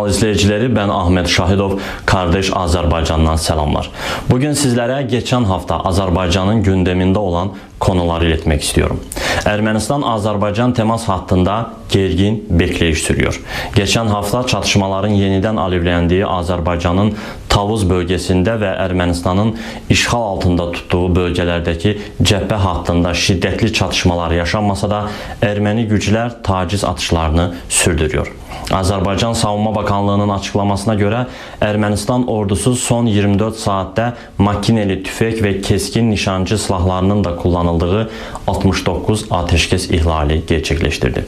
kanal izleyicileri ben Ahmet Şahidov, kardeş Azerbaycan'dan selamlar. Bugün sizlere geçen hafta Azerbaycan'ın gündeminde olan konuları iletmek istiyorum. Ermenistan-Azerbaycan temas hattında gergin bekleyiş sürüyor. Geçen hafta çatışmaların yeniden alevlendiği Azerbaycan'ın Tavuz bölgesinde ve Ermenistan'ın işgal altında tuttuğu bölgelerdeki cephe hattında şiddetli çatışmalar yaşanmasa da Ermeni güçler taciz atışlarını sürdürüyor. Azerbaycan Savunma Bakanlığı'nın açıklamasına göre Ermenistan ordusu son 24 saatte makineli tüfek ve keskin nişancı silahlarının da kullanıldığı 69 ateşkes ihlali gerçekleştirdi.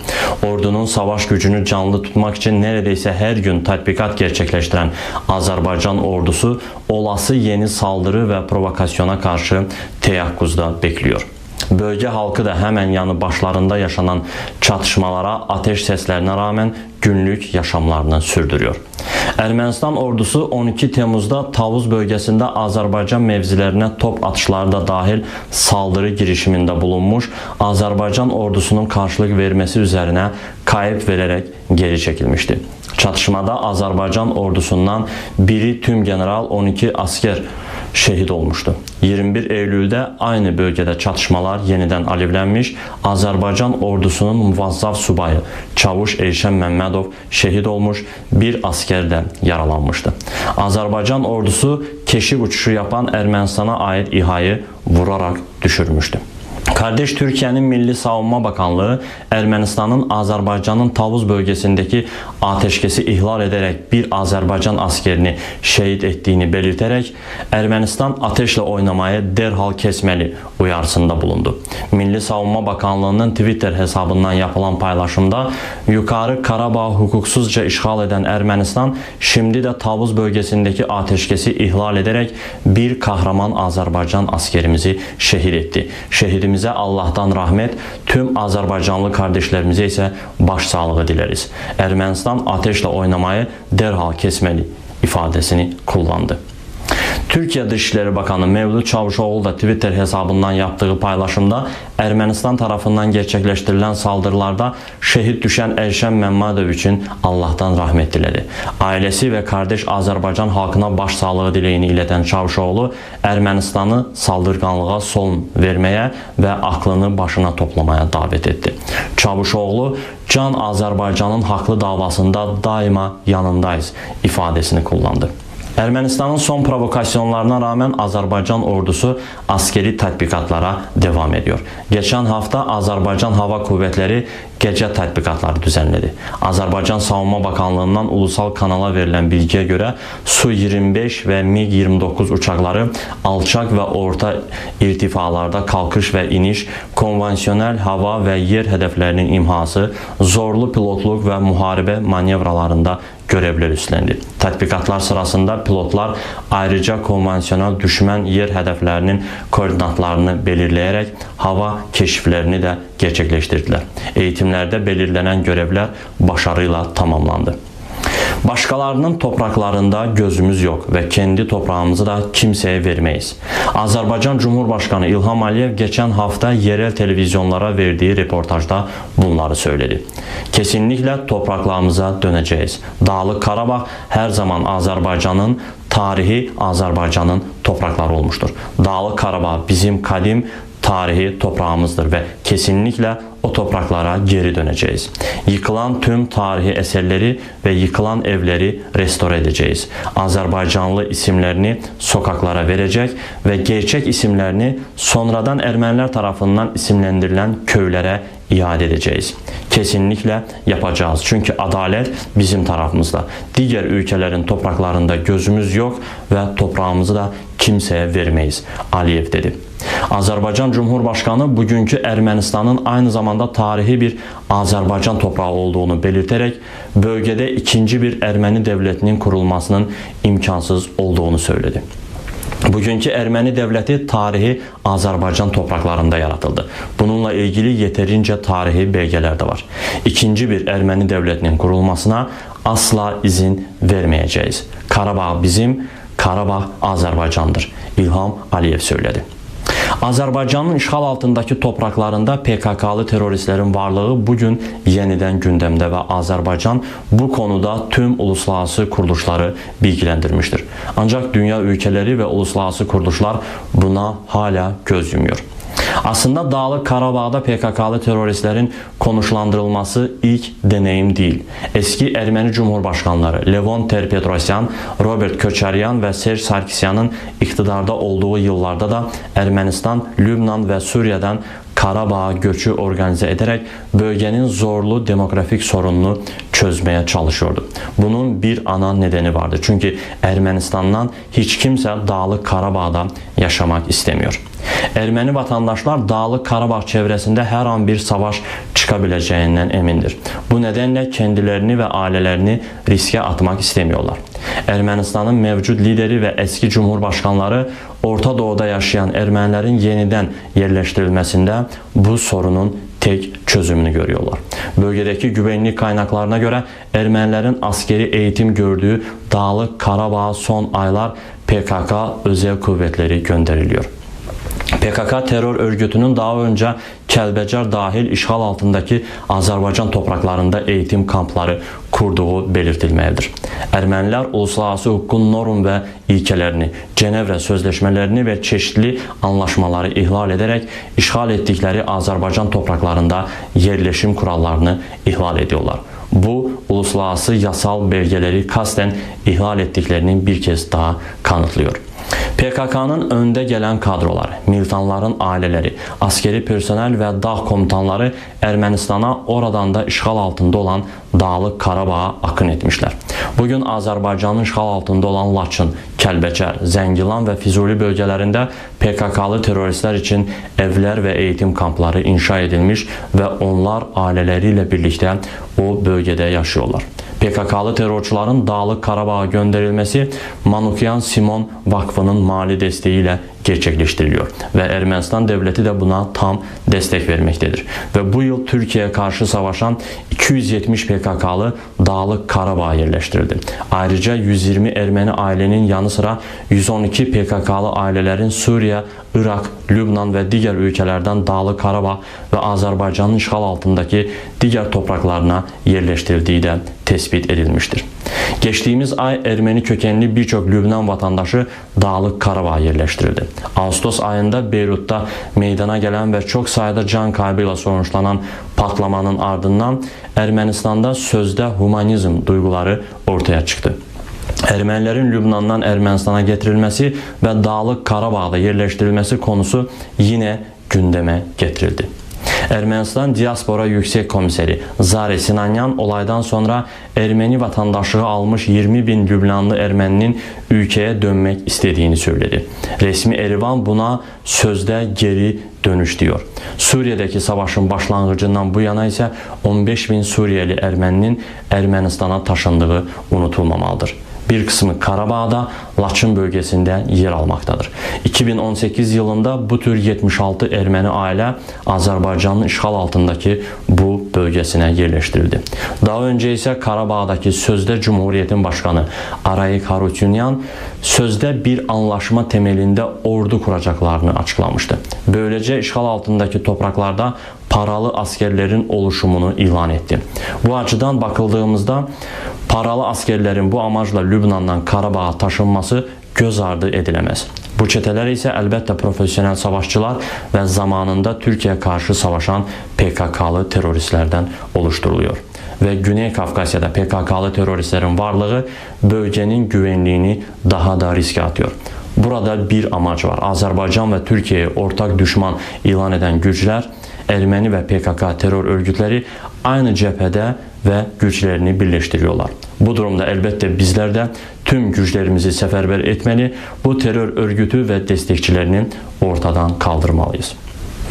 Ordunun savaş gücünü canlı tutmak için neredeyse her gün tatbikat gerçekleştiren Azerbaycan ordusu olası yeni saldırı ve provokasyona karşı teyakkuzda bekliyor. Bölge halkı da hemen yanı başlarında yaşanan çatışmalara, ateş seslerine rağmen günlük yaşamlarını sürdürüyor. Ermənistan ordusu 12 Temmuzda Tavuz bölgesinde Azerbaycan mevzilerine top atışları da dahil saldırı girişiminde bulunmuş. Azerbaycan ordusunun karşılık vermesi üzerine kayıp vererek geri çekilmişti. Çatışmada Azerbaycan ordusundan biri tüm general 12 asker şehit olmuştu. 21 Eylül'de aynı bölgede çatışmalar yeniden alevlenmiş. Azerbaycan ordusunun muvazzaf subayı Çavuş Eyşen Mehmedov şehit olmuş, bir asker de yaralanmıştı. Azerbaycan ordusu keşif uçuşu yapan Ermenistan'a ait İHA'yı vurarak düşürmüştü. Kardeş Türkiye'nin Milli Savunma Bakanlığı Ermenistan'ın Azerbaycan'ın Tavuz bölgesindeki ateşkesi ihlal ederek bir Azerbaycan askerini şehit ettiğini belirterek Ermenistan ateşle oynamayı derhal kesmeli uyarısında bulundu. Milli Savunma Bakanlığı'nın Twitter hesabından yapılan paylaşımda yukarı Karabağ hukuksuzca işgal eden Ermenistan şimdi de Tavuz bölgesindeki ateşkesi ihlal ederek bir kahraman Azerbaycan askerimizi şehit etti. Şehidimiz Şehidimize Allah'tan rahmet, tüm Azerbaycanlı kardeşlerimize ise başsağlığı dileriz. Ermənistan ateşle oynamayı derhal kesmeli ifadesini kullandı. Türkiye Dışişleri Bakanı Mevlüt Çavuşoğlu da Twitter hesabından yaptığı paylaşımda Ermenistan tarafından gerçekleştirilen saldırılarda şehit düşen Erşen Memmadov için Allah'tan rahmet diledi. Ailesi ve kardeş Azerbaycan halkına başsağlığı dileğini ileten Çavuşoğlu Ermenistan'ı saldırganlığa son vermeye ve aklını başına toplamaya davet etti. Çavuşoğlu Can Azerbaycan'ın haklı davasında daima yanındayız ifadesini kullandı. Ermənistanın son provokasyonlarına rağmen Azerbaycan ordusu askeri tatbikatlara devam ediyor. Geçen hafta Azerbaycan Hava Kuvvetleri gece tatbikatları düzenledi. Azerbaycan Savunma Bakanlığından ulusal kanala verilen bilgiye göre Su-25 ve MiG-29 uçakları alçak ve orta irtifalarda kalkış ve iniş, konvansiyonel hava ve yer hedeflerinin imhası, zorlu pilotluk ve muharebe manevralarında görevler üstlendi. Tatbikatlar sırasında pilotlar ayrıca konvansiyonel düşman yer hedeflerinin koordinatlarını belirleyerek hava keşiflerini de gerçekleştirdiler. Eğitimlerde belirlenen görevler başarıyla tamamlandı. Başkalarının topraklarında gözümüz yok ve kendi toprağımızı da kimseye vermeyiz. Azerbaycan Cumhurbaşkanı İlham Aliyev geçen hafta yerel televizyonlara verdiği reportajda bunları söyledi. Kesinlikle topraklarımıza döneceğiz. Dağlık Karabağ her zaman Azerbaycan'ın tarihi Azerbaycan'ın toprakları olmuştur. Dağlık Karabağ bizim kadim tarihi toprağımızdır ve kesinlikle o topraklara geri döneceğiz. Yıkılan tüm tarihi eserleri ve yıkılan evleri restore edeceğiz. Azerbaycanlı isimlerini sokaklara verecek ve gerçek isimlerini sonradan Ermeniler tarafından isimlendirilen köylere iade edeceğiz. Kesinlikle yapacağız. Çünkü adalet bizim tarafımızda. Diğer ülkelerin topraklarında gözümüz yok ve toprağımızı da kimseye vermeyiz. Aliyev dedi. Azerbaycan Cumhurbaşkanı bugünkü Ermənistanın aynı zamanda tarihi bir Azerbaycan toprağı olduğunu belirterek bölgede ikinci bir Ermeni devletinin kurulmasının imkansız olduğunu söyledi. Bugünkü Ermeni devleti tarihi Azerbaycan topraklarında yaratıldı. Bununla ilgili yeterince tarihi belgeler de var. İkinci bir Ermeni devletinin kurulmasına asla izin vermeyeceğiz. Karabağ bizim, Karabağ Azerbaycan'dır. İlham Aliyev söyledi. Azərbaycanın işğal altındakı topraklarında PKK-lı teröristlərin varlığı bugün yenidən gündəmdə və Azərbaycan bu konuda tüm uluslararası kuruluşları bilgiləndirmişdir. Ancaq dünya ölkələri və uluslararası kuruluşlar buna hala göz yumuyor. Aslında Dağlıq Qarabağda PKK-lı teröristlerin konuşlandırılması ilk deneyim değil. Eski Ermeni Cumhurbaşkanları Levon Ter-Petrosyan, Robert Köçəryan və Serj Sarkisyanın iktidarda olduğu yıllarda da Ermənistan, Lübnan və Suriye'den Karabağ göçü organize ederek bölgenin zorlu demografik sorununu çözmeye çalışıyordu. Bunun bir ana nedeni vardı. Çünkü Ermenistan'dan hiç kimse Dağlık Karabağ'da yaşamak istemiyor. Ermeni vatandaşlar Dağlık Karabağ çevresinde her an bir savaş çıkabileceğinden emindir. Bu nedenle kendilerini ve ailelerini riske atmak istemiyorlar. Ermənistanın mevcut lideri və eski cumhurbaşkanları Orta Doğuda yaşayan Ermənilərin yenidən yerləşdirilməsində bu sorunun tek çözümünü görüyorlar. Bölgedeki güvenlik kaynaklarına göre Ermenilerin askeri eğitim gördüğü Dağlık Karabağ son aylar PKK özel kuvvetleri gönderiliyor. PKK terör örgütünün daha önce Kəlbəcər dahil işğal altındaki Azərbaycan topraklarında eğitim kampları kurduğu belirtilmelidir. Ermənilər uluslararası hukukun norm və ilkələrini, Cenevre sözleşmelerini ve çeşitli anlaşmaları ihlal ederek işgal ettikleri Azerbaycan topraklarında yerleşim kurallarını ihlal ediyorlar. Bu uluslararası yasal belgeleri kasten ihlal ettiklerini bir kez daha kanıtlıyor. PKK'nın önde gelen kadrolar, militanların aileleri, askeri personel ve dağ komutanları Ermenistan'a oradan da işgal altında olan Dağlıq Qarabağa akın etmişler. Bugün Azərbaycanın işgal altında olan Laçın, Kəlbəcər, Zəngilan və Füzuli bölgelerinde PKK'lı teröristler için evler ve eğitim kampları inşa edilmiş ve onlar aileleriyle birlikte o bölgede yaşıyorlar. PKK'lı terörçülerin Dağlık Karabağ'a gönderilmesi Manukyan Simon Vakfı'nın mali desteğiyle gerçekleştiriliyor ve Ermənistan devleti de buna tam destek vermektedir. Ve bu yıl Türkiye'ye karşı savaşan 270 PKK'lı Dağlık Karabağ'a yerleştirildi. Ayrıca 120 Ermeni ailenin yanı sıra 112 PKK'lı ailelerin Suriye, Irak, Lübnan ve diğer ülkelerden Dağlık Karabağ ve Azerbaycan'ın işgal altındaki diğer topraklarına yerleştirildiği de tespit edilmiştir. Geçtiğimiz ay Ermeni kökenli birçok Lübnan vatandaşı Dağlık Karabağ'a yerleştirildi. Ağustos ayında Beyrut'ta meydana gelen ve çok sayıda can kaybıyla sonuçlanan patlamanın ardından Ermenistan'da sözde humanizm duyguları ortaya çıktı. Ermənilərin Lübnandan Ermənistana getirilmesi ve Dağlık Karabağ'da yerleştirilmesi konusu yine gündeme getirildi. Ermənistan Diaspora Yüksek Komiseri Zare Sinanyan olaydan sonra Ermeni vatandaşlığı almış 20 bin Lübnanlı Erməninin ülkeye dönmek istediğini söyledi. Resmi Erivan buna sözde geri dönüş diyor. Suriye'deki savaşın başlangıcından bu yana ise 15 bin Suriyeli Erməninin Ermenistan'a taşındığı unutulmamalıdır bir kısmı Karabağ'da, Laçın bölgesinde yer almaktadır. 2018 yılında bu tür 76 Ermeni aile Azerbaycan'ın işgal altındaki bu bölgesine yerleştirildi. Daha önce ise Karabağ'daki sözde Cumhuriyet'in başkanı Arayik Harutyunyan sözde bir anlaşma temelinde ordu kuracaklarını açıklamıştı. Böylece işgal altındaki topraklarda paralı askerlerin oluşumunu ilan etti. Bu açıdan bakıldığımızda paralı askerlerin bu amacla Lübnandan Karabağ'a taşınması göz ardı edilemez. Bu çeteler ise elbette profesyonel savaşçılar ve zamanında Türkiye karşı savaşan PKK'lı teröristlerden oluşturuluyor. Ve Güney Kafkasya'da PKK'lı teröristlerin varlığı bölgenin güvenliğini daha da riske atıyor. Burada bir amaç var. Azerbaycan ve Türkiye'yi ortak düşman ilan eden güçler Ermeni ve PKK terör örgütleri aynı cephede ve güçlerini birleştiriyorlar. Bu durumda elbette bizler de tüm güçlerimizi seferber etmeli, bu terör örgütü ve destekçilerini ortadan kaldırmalıyız.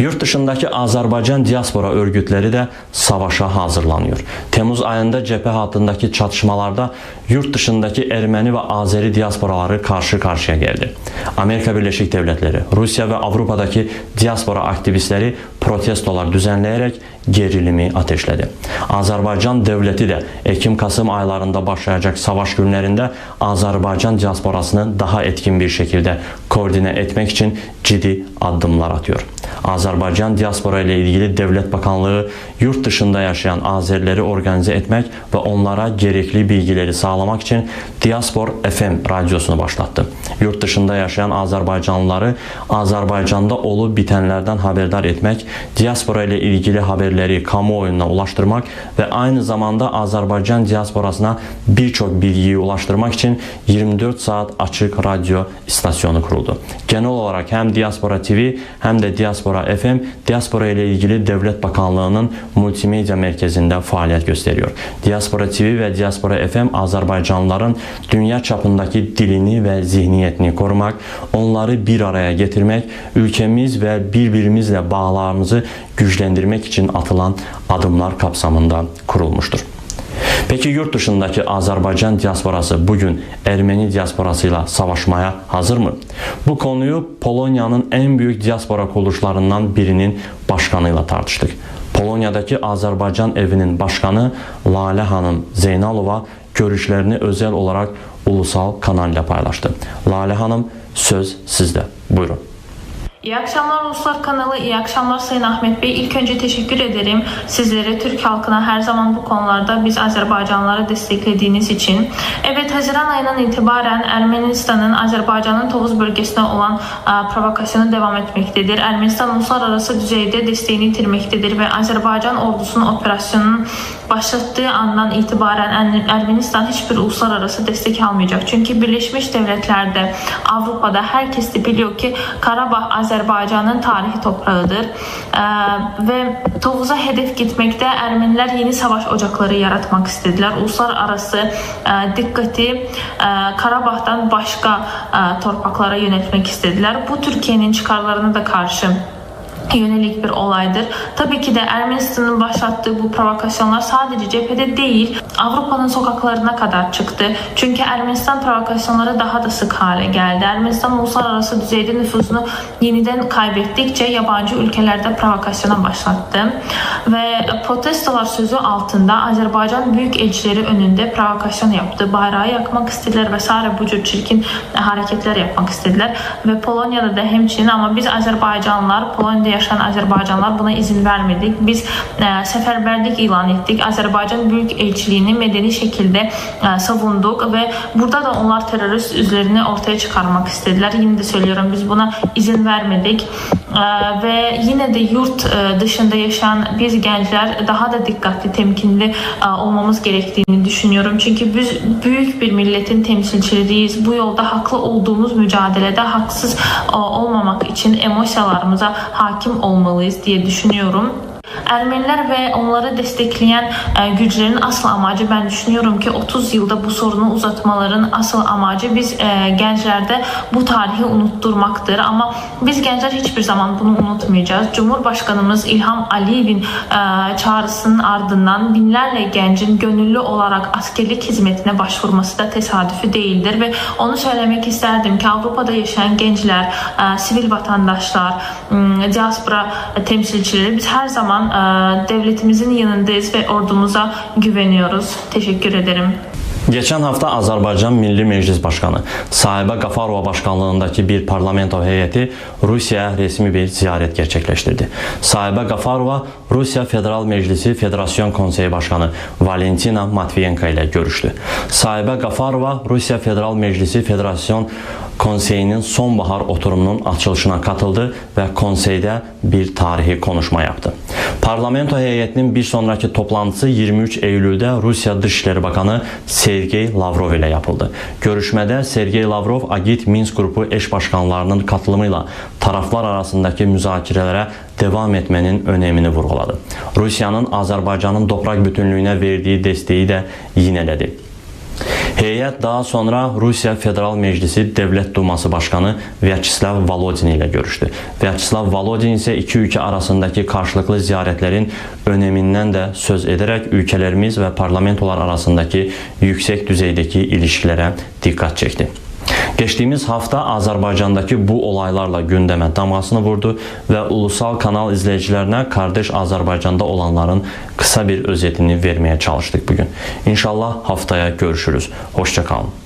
Yurt dışındaki Azerbaycan diaspora örgütleri de savaşa hazırlanıyor. Temmuz ayında cephe hattındaki çatışmalarda yurt dışındaki Ermeni ve Azeri diasporaları karşı karşıya geldi. Amerika Birleşik Devletleri, Rusya ve Avrupa'daki diaspora aktivistleri protestolar düzenləyərək gerilimi ateşlədi. Azərbaycan dövləti də Ekim-Kasım aylarında başlayacaq savaş günlərində Azərbaycan diasporasını daha etkin bir şəkildə koordinə etmək üçün ciddi addımlar atıyor. Azərbaycan diaspora ilə ilgili Dövlət Bakanlığı yurt dışında yaşayan Azərləri organizə etmək və onlara gerekli bilgiləri sağlamaq üçün Diaspor FM radiosunu başlatdı. Yurt dışında yaşayan Azərbaycanlıları Azərbaycanda olub bitənlərdən haberdar etmək, diaspora ilə ilgili haberləri kamuoyuna ulaşdırmaq və aynı zamanda Azərbaycan diasporasına bir çox bilgiyi ulaşdırmaq üçün 24 saat açıq radio istasyonu kuruldu. Genel olarak hem Diaspora TV hem de Diaspora FM Diaspora ile ilgili Devlet Bakanlığı'nın multimedya merkezinde faaliyet gösteriyor. Diaspora TV ve Diaspora FM Azerbaycanlıların dünya çapındaki dilini ve zihniyetini korumak, onları bir araya getirmek, ülkemiz ve birbirimizle bağlarımızı güçlendirmek için atılan adımlar kapsamında kurulmuştur. Peki yurt dışındaki Azerbaycan diasporası bugün Ermeni diasporasıyla savaşmaya hazır mı? Bu konuyu Polonya'nın en büyük diaspora kuruluşlarından birinin başkanıyla tartıştık. Polonya'daki Azerbaycan evinin başkanı Lale Hanım Zeynalova görüşlerini özel olarak ulusal kanalıyla paylaştı. Lale Hanım söz sizde. Buyurun. İyi akşamlar Uluslar kanalı, iyi akşamlar Sayın Ahmet Bey. İlk önce teşekkür ederim sizlere, Türk halkına her zaman bu konularda biz Azerbaycanlıları desteklediğiniz için. Evet, Haziran ayından itibaren Ermenistan'ın Azerbaycan'ın Tovuz bölgesine olan e, provokasyonu devam etmektedir. Ermenistan uluslararası düzeyde desteğini yitirmektedir ve Azerbaycan ordusunun operasyonunun başlattığı andan itibaren Er- Ermenistan hiçbir uluslararası destek almayacak. Çünkü Birleşmiş Devletler'de, Avrupa'da herkes de biliyor ki Karabağ Azerbaycan'ın tarihi toprağıdır. Ee, ve Tovuz'a hedef gitmekte Ermeniler yeni savaş ocakları yaratmak istediler. Uluslararası e, dikkati e, Karabağ'dan başka e, torpaklara yönetmek istediler. Bu Türkiye'nin çıkarlarına da karşı yönelik bir olaydır. Tabii ki de Ermenistan'ın başlattığı bu provokasyonlar sadece cephede değil Avrupa'nın sokaklarına kadar çıktı. Çünkü Ermenistan provokasyonları daha da sık hale geldi. Ermenistan uluslararası düzeyde nüfuzunu yeniden kaybettikçe yabancı ülkelerde provokasyona başlattı. Ve protestolar sözü altında Azerbaycan büyük elçileri önünde provokasyon yaptı. Bayrağı yakmak istediler vesaire bu tür çirkin hareketler yapmak istediler. Ve Polonya'da da hemçinin ama biz Azerbaycanlılar Polonya'da yaşayan Azerbaycanlılar buna izin vermedik. Biz e, seferberlik ilan ettik. Azerbaycan Büyük Elçiliğini medeni şekilde e, savunduk ve burada da onlar terörist üzlerini ortaya çıkarmak istediler. Yine de söylüyorum biz buna izin vermedik. E, ve yine de yurt e, dışında yaşayan biz gençler daha da dikkatli, temkinli e, olmamız gerektiğini düşünüyorum. Çünkü biz büyük bir milletin temsilcileriyiz. Bu yolda haklı olduğumuz mücadelede haksız e, olmamak için emosyalarımıza hakim olmalıyız diye düşünüyorum. Ermeniler ve onları destekleyen güçlerin asıl amacı ben düşünüyorum ki 30 yılda bu sorunu uzatmaların asıl amacı biz e, gençlerde bu tarihi unutturmaktır. Ama biz gençler hiçbir zaman bunu unutmayacağız. Cumhurbaşkanımız İlham Aliyev'in e, çağrısının ardından binlerle gencin gönüllü olarak askerlik hizmetine başvurması da tesadüfi değildir ve onu söylemek isterdim ki Avrupa'da yaşayan gençler, e, sivil vatandaşlar, diaspora temsilcileri biz her zaman e, devletimizin yanındayız ve ordumuza güveniyoruz. Teşekkür ederim. Geçen hafta Azerbaycan Milli Meclis Başkanı Sahibə Qafarova başkanlığındaki bir parlamento heyeti Rusya'ya resmi bir ziyaret gerçekleştirdi. Sahibə Qafarova Rusya Federal Meclisi Federasyon Konseyi Başkanı Valentina Matviyenko ile görüştü. Sahibə Qafarova Rusya Federal Meclisi Federasyon Konseyinin sonbahar oturumunun açılışına katıldı ve konseyde bir tarihi konuşma yaptı. Parlamento heyetinin bir sonraki toplantısı 23 Eylül'de Rusya Dışişleri Bakanı Sergey Lavrov ile yapıldı. Görüşmede Sergey Lavrov Agit Minsk grubu eş başkanlarının katılımıyla taraflar arasındaki müzakirelere devam etmenin önemini vurguladı. Rusya'nın Azerbaycan'ın toprak bütünlüğüne verdiği desteği de yineledi. Heyət daha sonra Rusiya Federal Meclisi Devlet Duması Başkanı Vyacheslav Volodin ile görüştü. Vyacheslav Volodin ise iki ülke arasındaki karşılıklı ziyaretlerin öneminden de söz ederek ülkelerimiz ve parlamentolar arasındaki yüksek düzeydeki ilişkilere dikkat çekti. Geçtiğimiz hafta Azerbaycan'daki bu olaylarla gündeme damasını vurdu ve ulusal kanal izleyicilerine kardeş Azerbaycan'da olanların kısa bir özetini vermeye çalıştık bugün. İnşallah haftaya görüşürüz. Hoşçakalın.